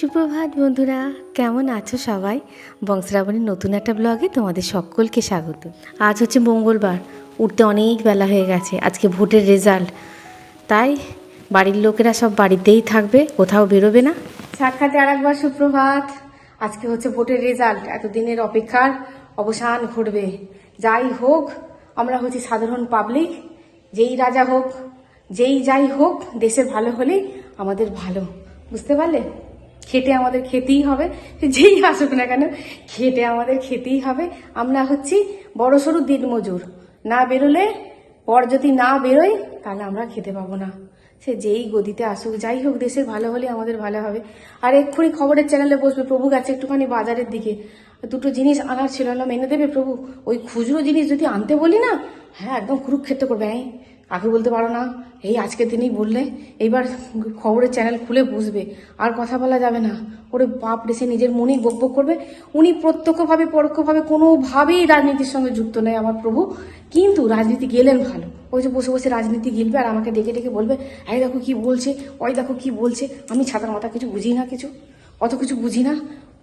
সুপ্রভাত বন্ধুরা, কেমন আছো সবাই? বংশরাবণীর নতুন একটা ব্লগে তোমাদের সকলকে স্বাগত। আজ হচ্ছে মঙ্গলবার, উঠতে অনেক বেলা হয়ে গেছে, আজকে ভোটের রেজাল্ট তাই বাড়ির লোকেরা সব বাড়িতেই থাকবে, কোথাও বেরোবে না। সাক্ষাতে আর একবার সুপ্রভাত। আজকে হচ্ছে ভোটের রেজাল্ট এতদিনের অপেক্ষার অবসান ঘটবে। যাই হোক, আমরা হচ্ছি সাধারণ পাবলিক যেই রাজা হোক, যেই যাই হোক, দেশের ভালো হলেই আমাদের ভালো। বুঝতে পারলে? খেটে আমাদের খেতেই হবে। যেই আসুক না কেন, খেটে আমাদের খেতেই হবে। আমরা হচ্ছি বড় সড়ো দিন মজুর না বেরোলে, পর যদি না বেরোই তাহলে আমরা খেতে পাবো না। সে যেই গদিতে আসুক, যাই হোক, দেশের ভালো হলে আমাদের ভালো হবে। আর এক্ষুনি খবরের চ্যানেলে বসবে প্রভু গেছে একটুখানি বাজারের দিকে। দুটো জিনিস আনার ছিল না, মেনে দেবে প্রভু? ওই খুচরো জিনিস যদি আনতে বলি না হ্যাঁ একদম কুরুক্ষেত্র করবে হ্যাঁ আগে বলতে পারো না, এই আজকে দিনেই বললে, এইবার খবরের চ্যানেল খুলে বসবে, আর কথা বলা যাবে না। ওরে বাপ রে, সে নিজের মনেই বক বক করবে। উনি প্রত্যক্ষভাবে, পরোক্ষভাবে কোনোভাবেই রাজনীতির সঙ্গে যুক্ত নেই আমার প্রভু, কিন্তু রাজনীতি গেলেন ভালো। ওই যে বসে বসে রাজনীতি গিলবে আর আমাকে ডেকে ডেকে বলবে, এই দেখো কি বলছে, ওই দেখো কি বলছে, আমি ছাতার মাথা কিছু বুঝি না কিছু, অত কিছু বুঝি না।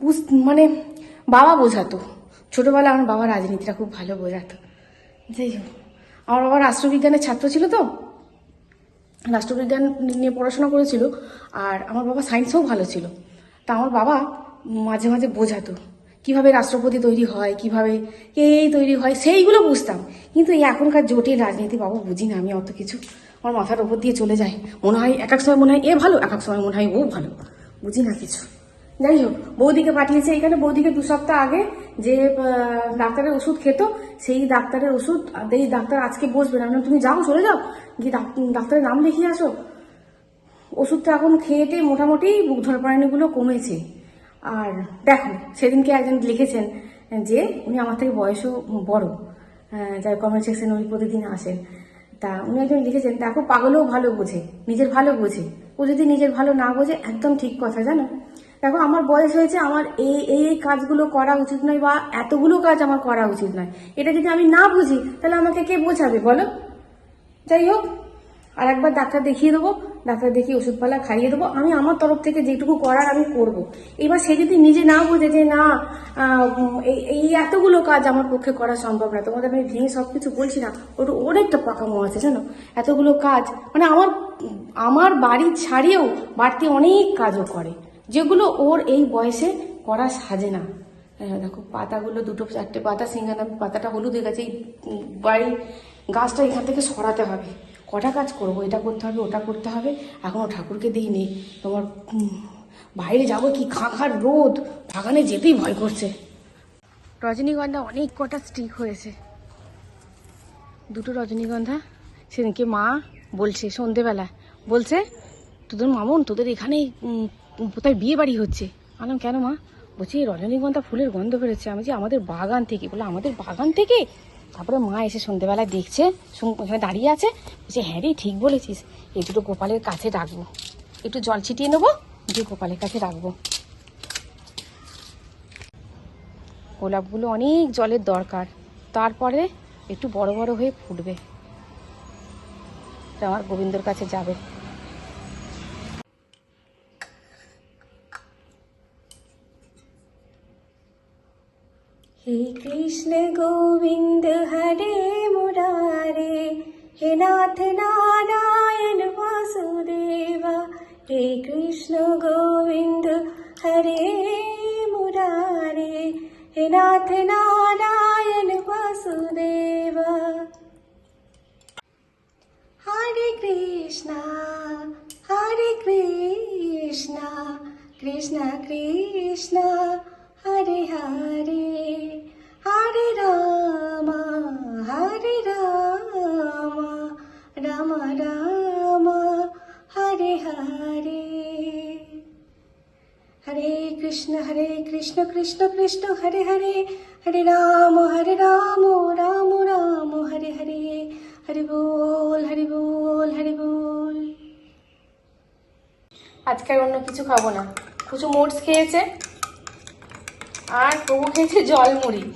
বুঝ মানে বাবা বোঝাতো। ছোটবেলা আমার বাবা রাজনীতিটা খুব ভালো বোঝাতো। যাই হোক। আমার বাবা রাষ্ট্রবিজ্ঞানের ছাত্র ছিল তো। রাষ্ট্রবিজ্ঞান নিয়ে পড়াশোনা করেছিল আর আমার বাবা সায়েন্সেও ভালো ছিল। তা আমার বাবা মাঝে মাঝে বোঝাতো, কীভাবে রাষ্ট্রপতি তৈরি হয়, কীভাবে এই তৈরি হয়, সেইগুলো বুঝতাম। কিন্তু এই এখনকার জটিল রাজনীতি বাবু বুঝি না, আমি অত কিছু আমার মাথার ওপর দিয়ে চলে যায় মনে হয় এক এক সময় মনে হয় এ ভালো এক এক সময় মনে হয় ও ভালো, বুঝি না কিছু। যাই হোক বৌদিকে পাঠিয়েছে এখানে। বৌদিকে দু সপ্তাহ আগে যে ডাক্তারের ওষুধ খেত, সেই ডাক্তারের ওষুধ এই ডাক্তার আজকে বসবে না। তুমি যাও, চলে যাও। গিয়ে ডাক- ডাক্তারের নাম লিখিয়ে আসো। ওষুধটা এখন খেয়েটে মোটামুটি বুক ধরপাড়ানিগুলো কমেছে। আর দেখো, সেদিনকে একজন লিখেছেন যে, উনি আমার থেকে বয়সও বড়। যার কমেন্ট সেকশনে উনি প্রতিদিন আসেন। তা উনি একজন লিখেছেন, দেখো, পাগলেও ভালো বোঝে, নিজের ভালো বোঝে। ও যদি নিজের ভালো না বোঝে, একদম ঠিক কথা, জানো? দেখো, আমার বয়স হয়েছে, আমার এই এই কাজগুলো করা উচিত নয় বা এতগুলো কাজ আমার করা উচিত নয়। এটা যদি আমি না বুঝি, তাহলে আমাকে কে বোঝাবে বলো? যাই হোক, আর একবার ডাক্তার দেখিয়ে দেবো, ডাক্তার দেখিয়ে ওষুধপালা খাইয়ে দেবো। আমি আমার তরফ থেকে যেটুকু করার আমি করব। এবার সে যদি নিজে না বোঝে যে না এই এতগুলো কাজ আমার পক্ষে করা সম্ভব না, তোমাদের আমি ভেঙে সব কিছু বলছি না ওটা অনেকটা পাকামো আছে, জানো? এতগুলো কাজ মানে আমার আমার বাড়ি ছাড়িয়েও বাড়তি অনেক কাজও করে। যেগুলো ওর এই বয়সে করা সাজে না। দেখো, পাতাগুলো দুটো, চারটে পাতা সিঙ্গানা পাতাটা হলুদ হয়ে গেছে, এই বাড়ি গাছটা এখান থেকে সরাতে হবে। কটা কাজ করব? এটা করতে হবে, ওটা করতে হবে। এখনও ঠাকুরকে দিই দিইনি তোমার বাইরে যাব কি? খাঁখার রোদ। বাগানে যেতেই ভয় করছে। রজনীগন্ধা অনেক কটা স্টিক হয়েছে। দুটো রজনীগন্ধা। সেদিনকে মা বলছে সন্ধেবেলা, বলছে, তোদের মামুন, তোদের এখানে কোথায় বিয়ে বাড়ি হচ্ছে। আলাম কেন মা? বলছি রজনীগন্ধা ফুলের গন্ধ বেরোচ্ছে। আমি যে আমাদের বাগান থেকে বলে, আমাদের বাগান থেকে? তারপরে মা এসে সন্ধেবেলা দেখছে ওখানে দাঁড়িয়ে আছে। বলছে হ্যাঁ রে, ঠিক বলেছিস। এই দুটো গোপালের কাছে রাখব। একটু জল ছিটিয়ে নেব, দিয়ে গোপালের কাছে রাখব। গোলাপগুলো অনেক জলের দরকার। তারপরে একটু বড় বড় হয়ে ফুটবে। আমার গোবিন্দর কাছে যাবে। हे कृष्ण गोविन्द हरे मुरारे हे नाथ नारायण वासुदेव हे कृष्ण गोविन्द हरे मुरारे हे नाथ नारायण হরে কৃষ্ণ কৃষ্ণ কৃষ্ণ, হরে হরে। হরে রাম হরে রাম রাম রাম, হরে হরে। হরি বল হরি বল হরি বল। আজকে আর অন্য কিছু খাব না। কিছু মোটস খেয়েছে আর প্রভু খেয়েছে জলমুড়ি।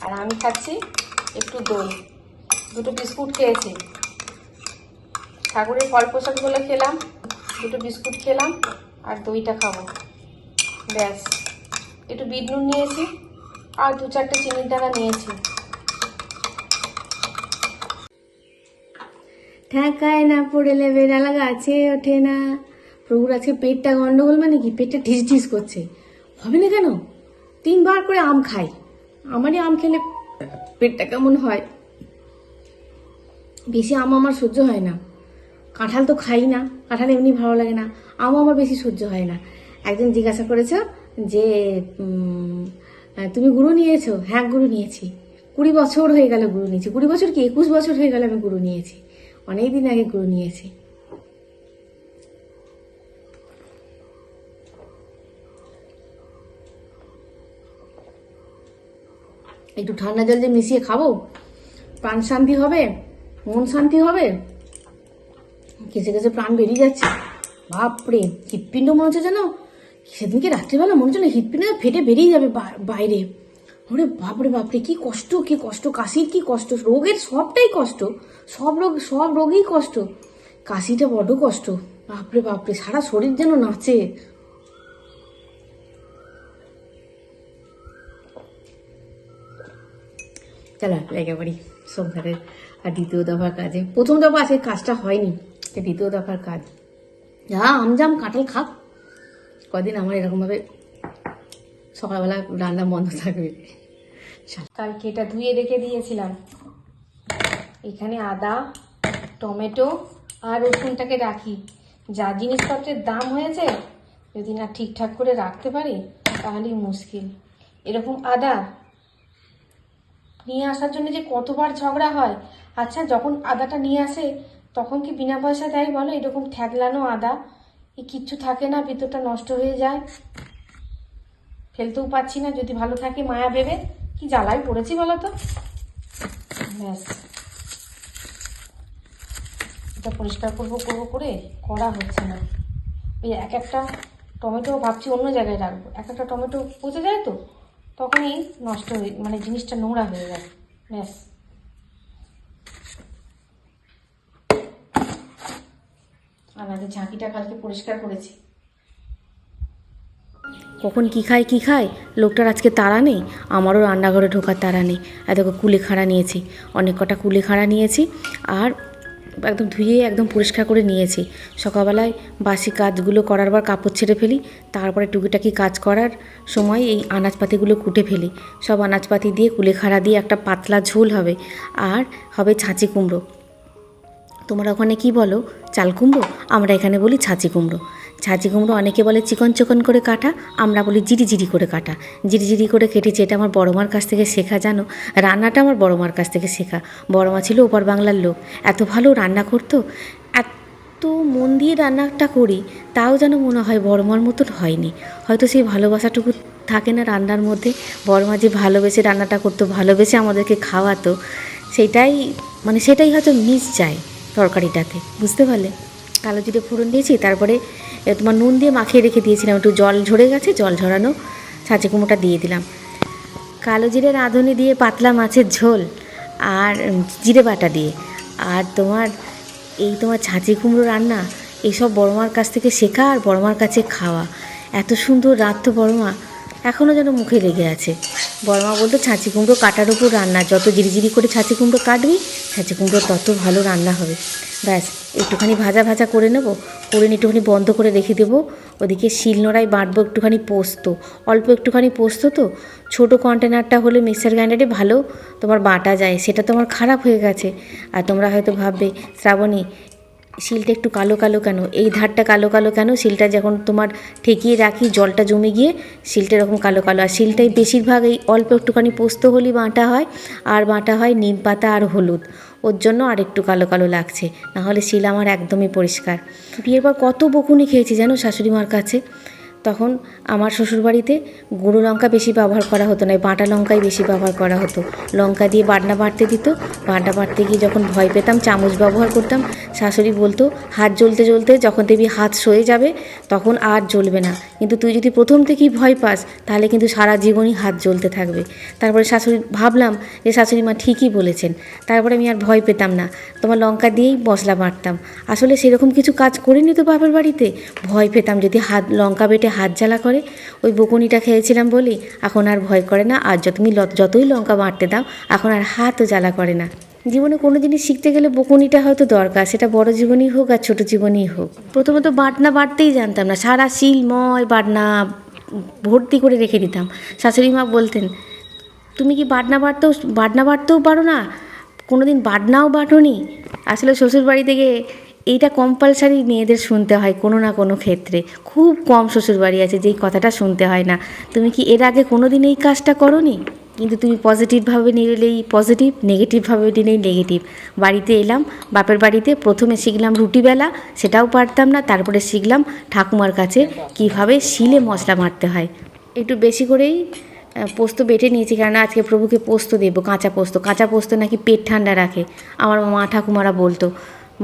আর আমি খাচ্ছি একটু দই। দুটো বিস্কুট খেয়েছি। ঠাকুরের ফল প্রসাদগুলো খেলাম, দুটো বিস্কুট খেলাম। আর দইটা খাব। ব্যাস। একটু বিট নুন নিয়েছি আর দু চারটে চিনির দানা নিয়েছি। ঠেকায় না পড়ে পড়েলে বেড়ালা গাছে ওঠে না। প্রভুর আজকে পেটটা গন্ডগোল মানে কি? পেটটা ঢিস ঢিস করছে। হবে না কেন? তিনবার করে আম খাই। আমারই আম খেলে পেটটা কেমন হয়? বেশি আম আমার সহ্য হয় না। কাঁঠাল তো খাই না। কাঁঠাল এমনি ভালো লাগে না। আমও আমার বেশি সহ্য হয় না। একজন জিজ্ঞাসা করেছ যে তুমি গুরু নিয়েছো? হ্যাঁ গুরু নিয়েছি। কুড়ি বছর হয়ে গেল গুরু নিয়েছি। কুড়ি বছর কি? একুশ বছর হয়ে গেল আমি গুরু নিয়েছি। অনেক দিন আগে গুরু নিয়েছি। একটু ঠান্ডা জল যে মিশিয়ে খাব? প্রাণ শান্তি হবে? মন শান্তি হবে? কেসে কেসে প্রাণ বেরিয়ে যাচ্ছে। বাপরে, হৃৎপিণ্ড মনে হচ্ছে যেন সেদিনকে রাত্রিবেলা মনে হচ্ছে না হৃৎপিণ্ড ফেটে বেরিয়ে যাবে বাইরে। ওরে বাপরে বাপরে, কি কষ্ট কি কষ্ট, কাশির কি কষ্ট, রোগের সবটাই কষ্ট, সব রোগ সব রোগই কষ্ট। কাশিটা বড্ড কষ্ট। বাপরে বাপরে, সারা শরীর যেন নাচে। চলো লেগে পড়ি সংসারের আর দ্বিতীয় দফার কাজে। প্রথম দফা আছে কাজটা হয়নি। এটা দ্বিতীয় দফার কাজ। যা আমজাম কাঁঠাল খাক কদিন আমার এরকমভাবে সকালবেলা রান্না বন্ধ থাকবে। কালকে এটা ধুয়ে রেখে দিয়েছিলাম। এখানে আদা, টমেটো আর রসুনটাকে রাখি। যা জিনিসপত্রের দাম হয়েছে, যদি না ঠিকঠাক করে রাখতে পারি, তাহলেই মুশকিল। এরকম আদা নিয়ে আসার জন্য যে কতবার ঝগড়া হয়। আচ্ছা যখন আদাটা নিয়ে আসে তখন কি বিনা পয়সা দেয় বলো? এরকম ঠ্যাকলানো আদা। এ কিচ্ছু থাকে না, ভিতরটা নষ্ট হয়ে যায়। ফেলতেও পাচ্ছি না, যদি ভালো থাকে মায়া ভেবে। কি জ্বালায় পড়েছি বলো তো? ব্যাস। এটা পরিষ্কার করব করব করে করা হচ্ছে না। ওই এক একটা টমেটো ভাবছি অন্য জায়গায় রাখব। এক একটা টমেটো পচে যায় তো? তখনই নষ্ট হয়ে মানে জিনিসটা নোংরা হয়ে যায়। ব্যাস। আমাদের ঝাঁকিটা কালকে পরিষ্কার করেছি। কখন কি খায় কি খায়? লোকটার আজকে তাড়া নেই, আমারও রান্নাঘরে ঢোকার তাড়া নেই। এত কুলেখাড়া নিয়েছি, অনেক কটা কুলেখাড়া নিয়েছি, আর একদম ধুয়ে একদম পরিষ্কার করে নিয়েছি। সকালবেলায় বাসি কাজগুলো করার পর কাপড় ছেড়ে ফেলি, তারপরে টুকিটাকি কাজ করার সময় এই আনাজপাতিগুলো কুটে ফেলি। সব আনাজপাতি দিয়ে কুলেখাড়া দিয়ে একটা পাতলা ঝোল হবে, আর হবে ছাঁচি কুমড়ো। তোমরা ওখানে কি বলো? চাল কুমড়ো, আমরা এখানে বলি ছাঁচি কুমড়ো। ছাঁচি কুমড়ো অনেকে বলে চিকন চিকন করে কাটা, আমরা বলি জিরি করে কাটা। জিরি করে কেটেছি, এটা আমার বড় মার কাছ থেকে শেখা, জানো? রান্নাটা আমার বড় মার কাছ থেকে শেখা। বড় মা ছিল ওপার বাংলার লোক। এত ভালো রান্না করতো, এত মন দিয়ে রান্নাটা করি, তাও যেন মনে হয় বড় মার মতন হয়নি। হয়তো সেই ভালোবাসাটুকু থাকে না রান্নার মধ্যে। বড় মা যে ভালোবেসে রান্নাটা করতো, ভালোবেসে আমাদেরকে খাওয়াতো, সেটাই মানে সেটাই হয়তো মিস যায়। তরকারিটাতে, বুঝতে পারলে? কালো জিরে ফোড়ন দিয়েছি, তারপরে তোমার নুন দিয়ে মাখিয়ে রেখে দিয়েছিলাম, একটু জল ঝরে গেছে, জল ঝরানো ছাঁচে কুমড়োটা দিয়ে দিলাম। কালো জিরে রাঁধুনি দিয়ে পাতলা মাছের ঝোল আর জিরে বাটা দিয়ে। আর তোমার, এই তোমার ছাঁচি কুমড়ো রান্না এইসব বড়মার কাছ থেকে শেখা আর বড়মার কাছে খাওয়া। এত সুন্দর রাত তো বড়মা এখনও যেন মুখে লেগে আছে। বড়মা বলতো, ছাঁচি কুমড়ো কাটার উপর রান্না, যত জিরিজিরি করে ছাঁচি কুমড়ো কাটবি, ছাঁচি কুমড়ো তত ভালো রান্না হবে। ব্যাস, একটুখানি ভাজা ভাজা করে নেব, করে নিয়ে একটুখানি বন্ধ করে রেখে দেবো। ওদিকে শিলনোড়ায় বাটবো একটুখানি পোস্ত, অল্প একটুখানি পোস্ত তো। ছোটো কন্টেনারটা হলে মিক্সার গ্রাইন্ডারে ভালো, তোমার বাটা যায়, সেটা তোমার খারাপ হয়ে গেছে। আর তোমরা হয়তো ভাববে, শ্রাবণী শিলটা একটু কালো কালো কেন? এই ধারটা কালো কালো কেন? শিলটা যখন তোমার ঠেকিয়ে রাখি, জলটা জমে গিয়ে শিলটা এরকম কালো কালো। আর শিলটাই বেশিরভাগ এই অল্প একটুখানি পোস্ত হলেই বাঁটা হয়, আর বাঁটা হয় নিম পাতা আর হলুদ। ওর জন্য আর একটু কালো কালো লাগছে, নাহলে শিল আমার একদমই পরিষ্কার। বিয়ের পর কত বকুনি খেয়েছি জানো শাশুড়ি মার কাছে? তখন আমার শ্বশুরবাড়িতে গুঁড়ো লঙ্কা বেশি ব্যবহার করা হতো না বাটা লঙ্কাই বেশি ব্যবহার করা হতো। লঙ্কা দিয়ে বাটনা বাটতে দিত, বাটনা বাটতে গিয়ে যখন ভয় পেতাম, চামচ ব্যবহার করতাম, শাশুড়ি বলতো, হাত জ্বলতে জ্বলতে যখন দেখবি হাত সয়ে যাবে, তখন আর জ্বলবে না। কিন্তু তুই যদি প্রথম থেকেই ভয় পাস, তাহলে কিন্তু সারা জীবনই হাত জ্বলতে থাকবে। তারপরে শাশুড়ি, ভাবলাম যে শাশুড়ি মা ঠিকই বলেছেন, তারপরে আমি আর ভয় পেতাম না। তোমার লঙ্কা দিয়েই মশলা বাটতাম। আসলে সেরকম কিছু কাজ করিনি তো বাপের বাড়িতে? ভয় পেতাম যদি হাত, লঙ্কা বেটে হাত জ্বালা করে। ওই বকুনিটা খেয়েছিলাম বলি, এখন আর ভয় করে না, আর তুমি যতই লঙ্কা বাটতে দাও, এখন আর হাতও জ্বালা করে না। জীবনে কোনো জিনিস শিখতে গেলে বকুনিটা হয়তো দরকার, সেটা বড় জীবনই হোক আর ছোট জীবনই হোক। প্রথমত বাটনা বাটতেই জানতাম না, সারা শিলময় বাটনা ভর্তি করে রেখে দিতাম। শাশুড়ি মা বলতেন, তুমি কি বাটনা বাটতেও বাটনা বাটতেও পারো না? কোনো দিন বাটনাও বাটনি? আসলে শ্বশুর বাড়ি থেকে এইটা কম্পালসারি মেয়েদের শুনতে হয় কোনো না কোনো ক্ষেত্রে। খুব কম শ্বশুরবাড়ি আছে যেই কথাটা শুনতে হয় না। তুমি কি এর আগে কোনো দিন এই কাজটা করনি? কিন্তু তুমি পজিটিভভাবে নিলেই পজিটিভ নেগেটিভভাবে নিলেই নেগেটিভ বাড়িতে এলাম, বাপের বাড়িতে প্রথমে শিখলাম রুটি বেলা, সেটাও পারতাম না, তারপরে শিখলাম ঠাকুমার কাছে কীভাবে শিলে মশলা মারতে হয়। একটু বেশি করেই পোস্ত বেটে নিয়েছি কারণ আজকে প্রভুকে পোস্ত দেবো, কাঁচা পোস্ত। কাঁচা পোস্ত নাকি পেট ঠান্ডা রাখে। আমার মা ঠাকুমারা বলতো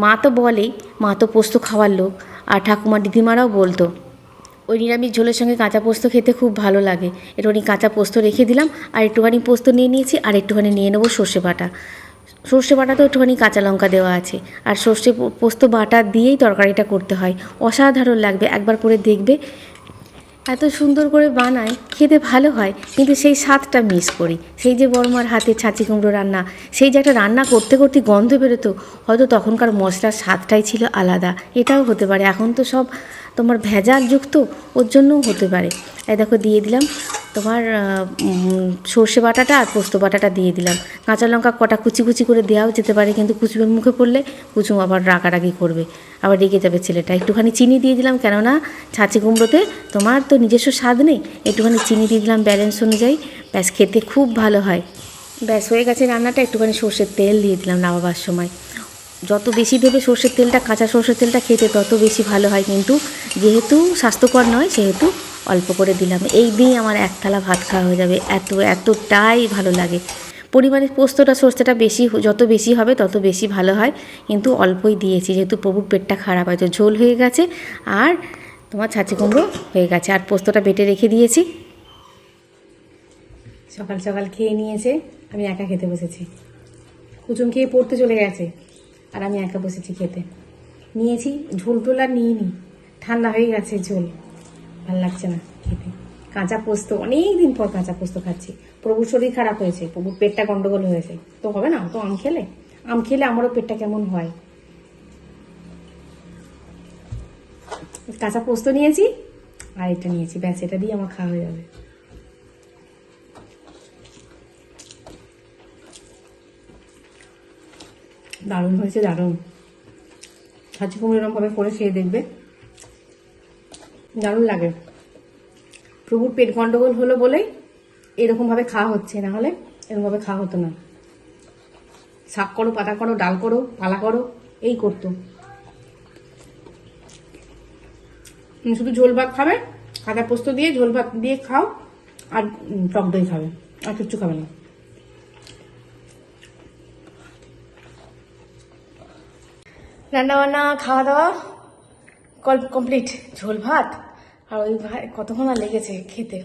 মা তো বলেই মা তো পোস্ত খাওয়ার লোক। আর ঠাকুমা দিদিমারাও বলতো, ওই নিরামিষ ঝোলের সঙ্গে কাঁচা পোস্ত খেতে খুব ভালো লাগে। একটুখানি কাঁচা পোস্ত রেখে দিলাম, আর একটুখানি পোস্ত নিয়ে নিয়েছি, আর একটুখানি নিয়ে নেব সর্ষে বাটা। সর্ষে বাটাতেও একটুখানি কাঁচা লঙ্কা দেওয়া আছে। আর সর্ষে পোস্ত বাটা দিয়েই তরকারিটা করতে হয়। অসাধারণ লাগবে, একবার করে দেখবে। এত সুন্দর করে বানায়, খেতে ভালো হয়, কিন্তু সেই স্বাদটা মিস করি। সেই যে বড়মার হাতে ছাঁচি কুমড়ো রান্না, সেই যে একটা রান্না করতে করতে গন্ধ বেরোতো, হয়তো তখনকার মশলার স্বাদটাই ছিল আলাদা। এটাও হতে পারে, এখন তো সব তোমার ভেজাল যুক্ত ওর জন্যও হতে পারে। এই দেখো দিয়ে দিলাম তোমার সর্ষে বাটাটা আর পোস্ত বাটাটা দিয়ে দিলাম। কাঁচা লঙ্কা কটা কুচি কুচি করে দেওয়াও যেতে পারে, কিন্তু কুচুমের মুখে পড়লে কুচুম আবার রাগারাগি করবে। আবার রেগে যাবে ছেলেটা। একটুখানি চিনি দিয়ে দিলাম, কেননা ছাঁচি কুমড়োতে তোমার তো নিজস্ব স্বাদ নেই। একটুখানি চিনি দিয়ে দিলাম ব্যালেন্স অনুযায়ী। ব্যাস, খেতে খুব ভালো হয়। ব্যাস, হয়ে গেছে রান্নাটা। একটুখানি সর্ষের তেল দিয়ে দিলাম নামাবার সময়। যত বেশি দেবে সর্ষের তেলটা, কাঁচা সর্ষের তেলটা খেতে তত বেশি ভালো হয় কিন্তু যেহেতু স্বাস্থ্যকর নয়, সেহেতু অল্প করে দিলাম। এই দিয়েই আমার এক থালা ভাত খাওয়া হয়ে যাবে। এত, এতটাই ভালো লাগে। পরিমাণে পোস্তটা, সর্ষেটা বেশি যত বেশি হবে তত বেশি ভালো হয়। কিন্তু অল্পই দিয়েছি, যেহেতু প্রভুর পেটটা খারাপ হয়তো ঝোল হয়ে গেছে আর তোমার ছাঁচি কুমড়ো হয়ে গেছে। আর পোস্তটা বেটে রেখে দিয়েছি। সকাল সকাল খেয়ে নিয়েছে, আমি একা খেতে বসেছি। কুচুম খেয়ে পড়তে চলে গেছে। আর আমি একা বসেছি খেতে। নিয়েছি, ঝোল টোল আর নিইনি। ঠান্ডা হয়ে গেছে ঝোল। ভালো লাগছে না খেতে। কাঁচা পোস্ত অনেক দিন পর কাঁচা পোস্ত খাচ্ছি। প্রভুর শরীর খারাপ হয়েছে, প্রভুর পেটটা গন্ডগোল হয়েছে। তো হবে না, তো আম খেলে? আম খেলে আমারও পেটটা কেমন হয়? কাঁচা পোস্ত নিয়েছি, আর এটা নিয়েছি। ব্যাস, এটা দিয়ে আমার খাওয়া হয়ে যাবে। দারুণ হয়েছে, দারুণ। হাঁচি কুমড়ো এরমভাবে করে খেয়ে দেখবে। দারুণ লাগে। প্রভুর পেট গন্ডগোল হলো বলেই এরকমভাবে খাওয়া হচ্ছে, না হলে এরকমভাবে খাওয়া হতো না। শাক করো, পাতা করো, ডাল করো, পালা করো, এই করতো। শুধু ঝোল ভাত খাবে কাঁচা পোস্ত দিয়ে, ঝোল ভাত দিয়ে খাও, আর টক দই খাবে, আর কিচ্ছু খাবে না। রান্না বান্না খাওয়া দাওয়া কল কমপ্লিট ঝোল, ভাত। আর ওই ভাই কতক্ষণ আর লেগেছে খেতে?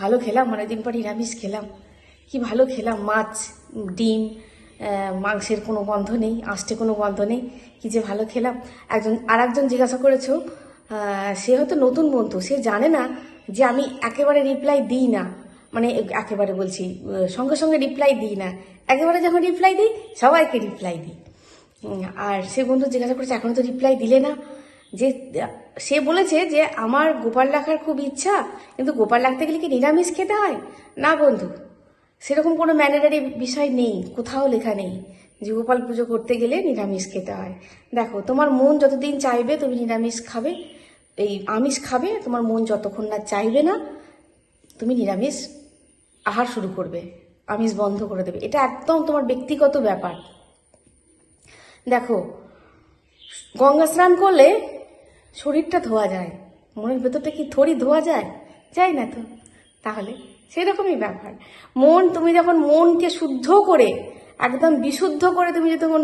ভালো খেলাম, অনেকদিন পর নিরামিষ খেলাম। কি ভালো খেলাম, মাছ, ডিম মাংসের কোনো গন্ধ নেই আঁশটে কোনো গন্ধ নেই, কি যে ভালো খেলাম। একজন আর একজন জিজ্ঞাসা করেছ সে হয়তো নতুন বন্ধু, সে জানে না যে আমি একেবারে রিপ্লাই দিই না। মানে একেবারে বলছি সঙ্গে সঙ্গে রিপ্লাই দিই না। একেবারে যখন রিপ্লাই দিই, সবাইকে রিপ্লাই দিই। আর সে বন্ধু জিজ্ঞাসা করেছে, এখনও তো রিপ্লাই দিলে না? যে, সে বলেছে যে, আমার গোপাল রাখার খুব ইচ্ছা, কিন্তু গোপাল রাখতে গেলে কি নিরামিষ খেতে হয়? না বন্ধু, সেরকম কোনো ম্যানেটারি বিষয় নেই, কোথাও লেখা নেই যে গোপাল পুজো করতে গেলে নিরামিষ খেতে হয়। দেখো, তোমার মন যতদিন চাইবে তুমি নিরামিষ খাবে, এই আমিষ খাবে, তোমার মন যতক্ষণ না চাইবে না, তুমি নিরামিষ আহার শুরু করবে, আমিষ বন্ধ করে দেবে। এটা একদম তোমার ব্যক্তিগত ব্যাপার। দেখো, গঙ্গা স্নান করলে শরীরটা ধোয়া যায়, মনের ভেতরটা কি থরি ধোয়া যায়? যায় না তো। তাহলে সেরকমই ব্যাপার। মন, তুমি যখন মনকে শুদ্ধ করে, একদম বিশুদ্ধ করে তুমি যখন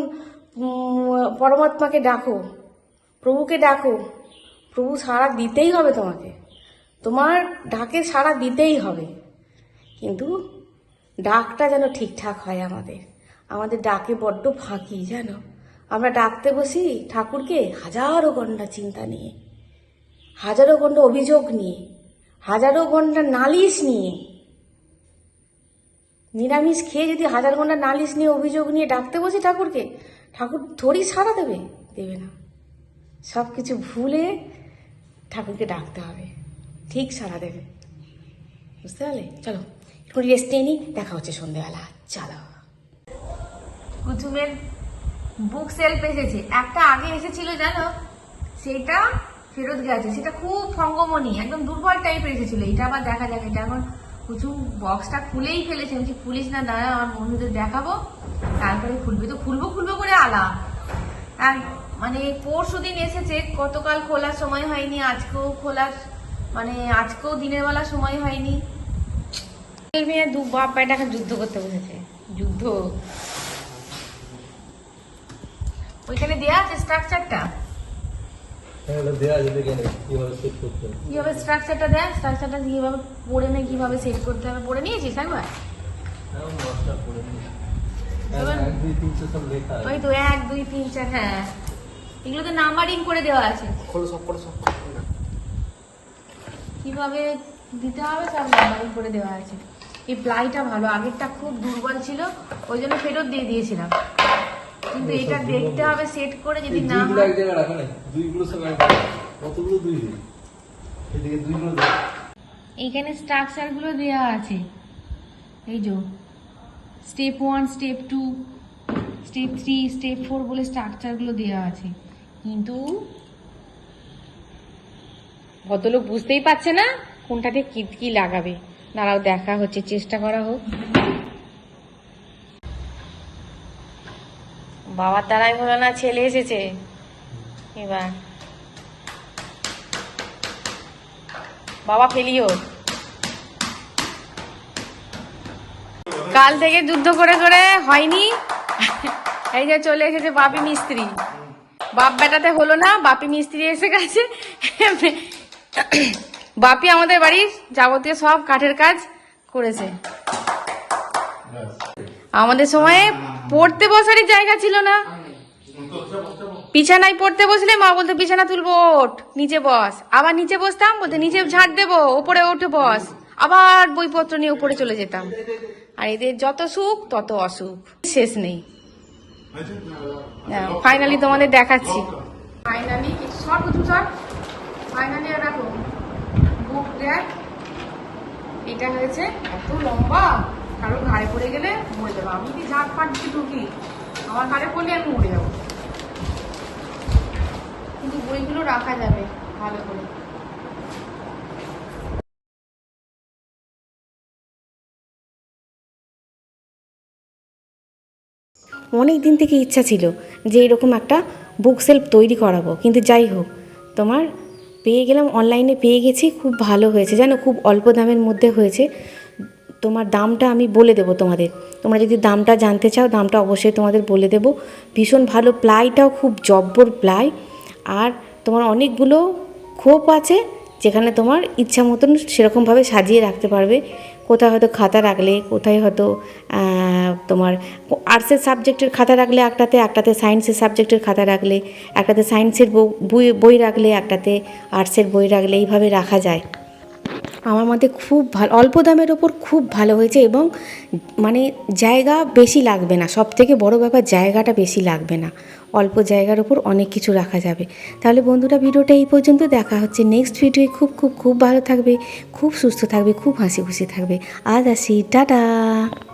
পরমাত্মাকে ডাকো, প্রভুকে ডাকো, প্রভু সাড়া দিতেই হবে তোমাকে। তোমার ডাকে সাড়া দিতেই হবে। কিন্তু ডাকটা যেন ঠিকঠাক হয় আমাদের। আমাদের ডাকে বড্ড ফাঁকি, জানো? আমরা ডাকতে বসি ঠাকুরকে হাজারো ঘণ্টা চিন্তা নিয়ে, হাজারো ঘণ্টা অভিযোগ নিয়ে, হাজারো ঘণ্টা নালিশ নিয়ে। নিরামিষ খেয়ে যদি হাজার ঘণ্টা নালিশ নিয়ে অভিযোগ নিয়ে ডাকতে বসি ঠাকুরকে, ঠাকুর থোড়ি সাড়া দেবে দেবে না। সব কিছু ভুলে ঠাকুরকে ডাকতে হবে, ঠিক সাড়া দেবে। বুঝতে পারলে? চলো, একটু রেস্ট নিয়ে দেখা হচ্ছে সন্ধ্যেবেলা। চলো। কুতুমের বুক সেলফ এসেছে একটা আগে এসেছিল জানো? সেটা ফেরত গেছে। সেটা খুব ফঙ্গমণি একদম দুর্বল টাইপের এসেছিল। এটা আবার দেখা যাক, এটা এখন প্রচুর বক্সটা খুলেই ফেলেছে। আমি খুলিস না দাঁড়া আমার বন্ধুদের দেখাবো। তারপরে খুলবে। তো খুলবো খুলবো করে আলা আর মানে পরশু দিন এসেছে, গতকাল খোলার সময় হয়নি, আজকেও খোলার মানে আজকেও দিনের বেলা সময় হয়নি। মেয়ে দু বাপ এখন যুদ্ধ করতে বসেছে। যুদ্ধ। ওইখানে দেয়া আছে স্ট্রাকচারটা হ্যাঁ কীভাবে সেট করতে হবে। কীভাবে স্ট্রাকচারটা দেয়? স্ট্রাকচারটা কীভাবে পড়ে নে কীভাবে সেট করতে হবে? পড়ে নিয়েছিস একবার? হ্যাঁ ওই তো এক দুই তিন চার হ্যাঁ। এগুলো তো নাম্বারিং করে দেওয়া আছে। খোলো সব খোলো সব কীভাবে দিতে হবে সব নাম্বারিং করে দেওয়া আছে। এই প্লাইটা ভালো আগেরটা খুব দুর্বল ছিল ওই জন্য ফেরত দিয়ে দিয়েছিলাম। কিন্তু এটা দেখতে হবে সেট করে যদি না হয়। এক জায়গায় রাখো না দুইগুলো সব কতগুলো দুই এদিকে দুইগুলো এইখানে স্ট্রাকচারগুলো দেওয়া আছে। এই যে step one step two step three step four বলে স্ট্রাকচারগুলো দেওয়া আছে। কিন্তু ভদ্রলোক বুঝতেই পারছে না কোনটাতে কি কি লাগাবে। দাঁড়াও দেখা হচ্ছে চেষ্টা করা হোক। বাবার দ্বারাই হলো না, ছেলে এসেছে। এবার। বাবা ফেলিও। কাল থেকে যুদ্ধ করে করে হয়নি। এই যে চলে এসেছে বাপি মিস্ত্রি। বাপ বেটাতে হলো না, বাপি মিস্ত্রি এসে গেছে। বাপি আমাদের বাড়ির যাবতীয় সব কাঠের কাজ করেছে। আমাদের সময়ে পড়তে বসারই জায়গা ছিল না বিছানায় পড়তে বসলে মা বলতো বিছানা তুলবো ওঠ নিচে বস আবার নিচে বসতাম বলতে নিচে ঝাড় দেবো উপরে উঠে বস আবার বইপত্র নিয়ে উপরে চলে যেতাম আর এদের যত সুখ তত অসুখ শেষ নেই ফাইনালি তোমাদের দেখাচ্ছি ফাইনালি শর্ট ফাইনালি রাখো বুক দেখ এটা হয়েছে এত লম্বা কারও ঘাড়ে পড়ে গেলে মরে যাব। আমি কি ঝাঁক ফাট দিয়ে ঢুকি? আমার ঘাড়ে পড়লে আমি মরে যাব। কিন্তু বইগুলো রাখা যাবে ভালো করে। অনেক দিন থেকে ইচ্ছা ছিল যে এরকম একটা বুক সেলফ তৈরি করাবো, কিন্তু যাই হোক, তোমার পেয়ে গেলাম অনলাইনে পেয়ে গেছি, খুব ভালো হয়েছে। জানো, খুব অল্প দামের মধ্যে হয়েছে। তোমার দামটা আমি বলে দেবো তোমাদের। তোমরা যদি দামটা জানতে চাও, দামটা অবশ্যই তোমাদের বলে দেবো। ভীষণ ভালো প্লাইটাও খুব জব্বর প্লাই। আর তোমার অনেকগুলো খোপ আছে, যেখানে তোমার ইচ্ছা মতন সেরকমভাবে সাজিয়ে রাখতে পারবে। কোথায় হয়তো খাতা রাখলে, কোথায় হয়তো তোমার আর্টসের সাবজেক্টের খাতা রাখলে একটাতে একটাতে সায়েন্সের সাবজেক্টের খাতা রাখলে, একটাতে সায়েন্সের বই- রাখলে, একটাতে আর্টসের বই রাখলে, এইভাবে রাখা যায়। আমার মতে খুব ভালো, অল্প দামের ওপর খুব ভালো হয়েছে এবং মানে জায়গা বেশি লাগবে না সব থেকে বড়ো ব্যাপার জায়গাটা বেশি লাগবে না। অল্প জায়গার ওপর অনেক কিছু রাখা যাবে। তাহলে বন্ধুরা ভিডিওটা এই পর্যন্ত, দেখা হচ্ছে নেক্সট ভিডিও খুব খুব খুব ভালো থাকবে, খুব সুস্থ থাকবে, খুব হাসি খুশি থাকবে। আজ আসি, টাটা!